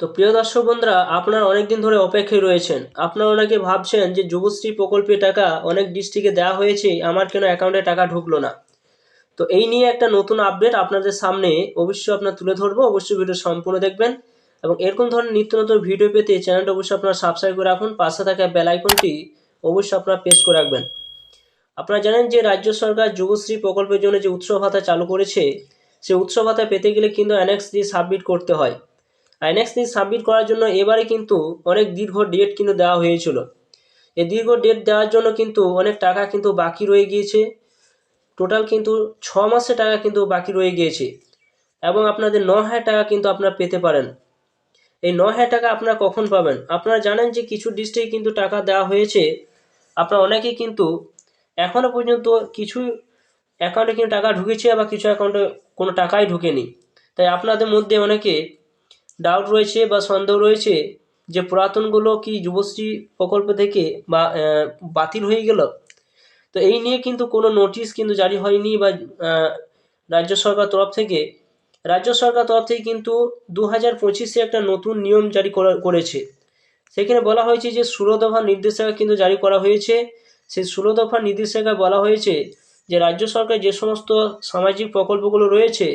তো প্রিয় দর্শক বন্ধুরা, আপনারা অনেক দিন ধরে অপেক্ষায় রয়েছেন। আপনারা অনেকে ভাবছেন যে যুবশ্রী প্রকল্পে টাকা অনেক ডিস্ট্রিক্টে দেওয়া হয়েছে, আমার কেন অ্যাকাউন্টে টাকা ঢুকলো না? তো এই নিয়ে একটা নতুন আপডেট আপনাদের সামনে অবশ্যই আপনার তুলে ধরবো, অবশ্যই ভিডিও সম্পূর্ণ দেখবেন। এবং এরকম ধরনের নিত্য নতুন ভিডিও পেতে চ্যানেলটা অবশ্যই আপনারা সাবস্ক্রাইব করে রাখুন, পাশে থাকা বেল আইকনটি অবশ্যই আপনারা প্রেস করে রাখবেন। আপনারা জানেন যে রাজ্য সরকার যুবশ্রী প্রকল্পের জন্য যে উৎসব ভাতা চালু করেছে, সেই উৎসব ভাতা পেতে গেলে কিন্তু অ্যানেক্স দিয়ে সাবমিট করতে হয়। আইনেক্স দিয়ে সাবমিট করার জন্য এবারে কিন্তু অনেক দীর্ঘ ডেট কিন্তু দেওয়া হয়েছিল। এই দীর্ঘ ডেট দেওয়ার জন্য কিন্তু অনেক টাকা কিন্তু বাকি রয়ে গিয়েছে। টোটাল কিন্তু ছ মাসের টাকা কিন্তু বাকি রয়ে গিয়েছে। এবং আপনাদের ন হাজার টাকা কিন্তু আপনারা পেতে পারেন। এই ন হাজার টাকা আপনারা কখন পাবেন? আপনারা জানেন যে কিছু ডিস্ট্রিক্টে কিন্তু টাকা দেওয়া হয়েছে। আপনারা অনেকেই কিন্তু এখনও পর্যন্ত কিছু অ্যাকাউন্টে কিন্তু টাকা ঢুকেছে আবার কিছু অ্যাকাউন্টে কোনো টাকাই ঢুকেনি। তাই আপনাদের মধ্যে অনেকে ডাউট রয়েছে বা সন্দেহ রয়েছে যে পুরাতনগুলো কি যুবশ্রী প্রকল্প থেকে বা বাতিল হয়ে গেল? তো এই নিয়ে কিন্তু কোনো নোটিশ কিন্তু জারি হয়নি বা রাজ্য সরকার তরফ থেকে। রাজ্য সরকার তরফ থেকে কিন্তু দু হাজার পঁচিশে একটা নতুন নিয়ম জারি করা, করেছে। সেখানে বলা হয়েছে যে ষোলো দফা নির্দেশিকা কিন্তু জারি করা হয়েছে। সেই ষোলো দফা নির্দেশিকায় বলা হয়েছে যে রাজ্য সরকার যে সমস্ত সামাজিক প্রকল্পগুলো রয়েছে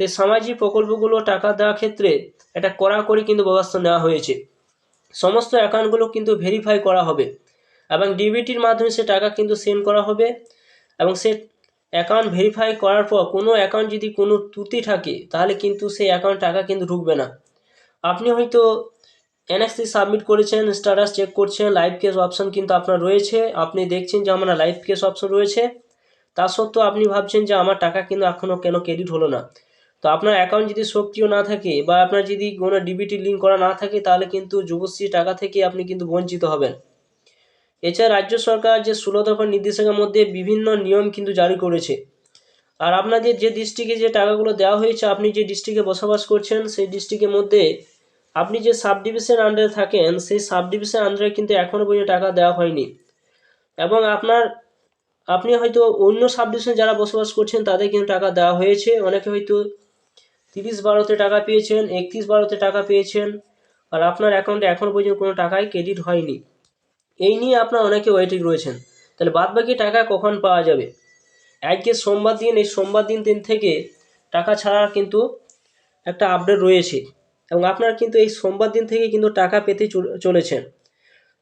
সেই সামাজিক প্রকল্পগুলো, টাকা দেওয়ার ক্ষেত্রে একটা কড়াকড়ি কিন্তু ব্যবস্থা নেওয়া হয়েছে। সমস্ত অ্যাকাউন্টগুলো কিন্তু ভেরিফাই করা হবে এবং ডিবিটির মাধ্যমে সে টাকা কিন্তু সেন্ড করা হবে এবং সে অ্যাকাউন্ট ভেরিফাই করার পর কোনো অ্যাকাউন্ট যদি কোনো ত্রুটি থাকে, তাহলে কিন্তু সেই অ্যাকাউন্ট টাকা কিন্তু ঢুকবে না। আপনি হয়তো এনএক্সি সাবমিট করেছেন স্ট্যাটাস চেক করছেন লাইভ কেস অপশন কিন্তু আপনার রয়েছে। আপনি দেখছেন যে আমার লাইভ কেস অপশন রয়েছে। তা সত্ত্বেও আপনি ভাবছেন যে আমার টাকা কিন্তু এখনও কেন ক্রেডিট হলো না। তো আপনার অ্যাকাউন্ট যদি সক্রিয় না থাকে বা আপনার যদি কোনো ডিবিটি লিঙ্ক করা না থাকে, তাহলে কিন্তু যুবশ্রী টাকা থেকে আপনি কিন্তু বঞ্চিত হবেন। এছাড়া রাজ্য সরকার যে ষোলো দফার নির্দেশিকার মধ্যে বিভিন্ন নিয়ম কিন্তু জারি করেছে। আর আপনাদের যে ডিস্ট্রিক্টে যে টাকাগুলো দেওয়া হয়েছে, আপনি যে ডিস্ট্রিক্টে বসবাস করছেন, সেই ডিস্ট্রিক্টের মধ্যে আপনি যে সাব ডিভিশন আন্ডারে থাকেন, সেই সাব ডিভিশন আন্ডারে কিন্তু এখনও পর্যন্ত টাকা দেওয়া হয়নি। এবং আপনার, আপনি হয়তো অন্য সাব ডিভিশনে যারা বসবাস করছেন, তাদের কিন্তু টাকা দেওয়া হয়েছে। অনেকে হয়তো তিরিশ বারোতে টাকা পেয়েছেন, একত্রিশ বারোতে টাকা পেয়েছেন, আর আপনার অ্যাকাউন্টে এখনও পর্যন্ত কোনো টাকাই ক্রেডিট হয়নি। এই নিয়ে আপনার অনেকে ওয়েটিং রয়েছেন। তাহলে বাদ বাকি টাকা কখন পাওয়া যাবে? আজকে সোমবার দিন, এই সোমবার দিন দিন থেকে টাকা ছাড়ার কিন্তু একটা আপডেট রয়েছে। এবং আপনার কিন্তু এই সোমবার দিন থেকে কিন্তু টাকা পেতে চল- চলেছেন।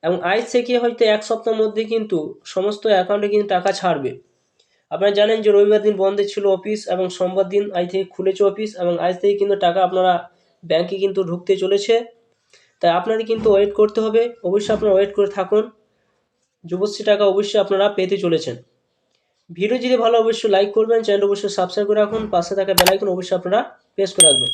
এবং আজ থেকে হয়তো এক সপ্তাহের মধ্যে কিন্তু সমস্ত অ্যাকাউন্টে কিন্তু টাকা ছাড়বে। আপনারা জানেন যে রবিবার দিন বন্ধ ছিল অফিস এবং সোমবার দিন আজ থেকে খুলেছে অফিস এবং আজ থেকে কিন্তু টাকা আপনারা ব্যাংকে কিন্তু ঢুকতে চলেছে। তাই আপনাদের কিন্তু ওয়েট করতে হবে। অবশ্যই আপনারা ওয়েট করে থাকুন। যুবশ্রী টাকা অবশ্যই আপনারা পেতে চলেছেন। ভিডিও যদি ভালো অবশ্যই লাইক করবেন। চ্যানেল অবশ্যই সাবস্ক্রাইব করে রাখুন। পাশে থাকা বেলাইকন অবশ্যই আপনারা প্রেস করে রাখবেন।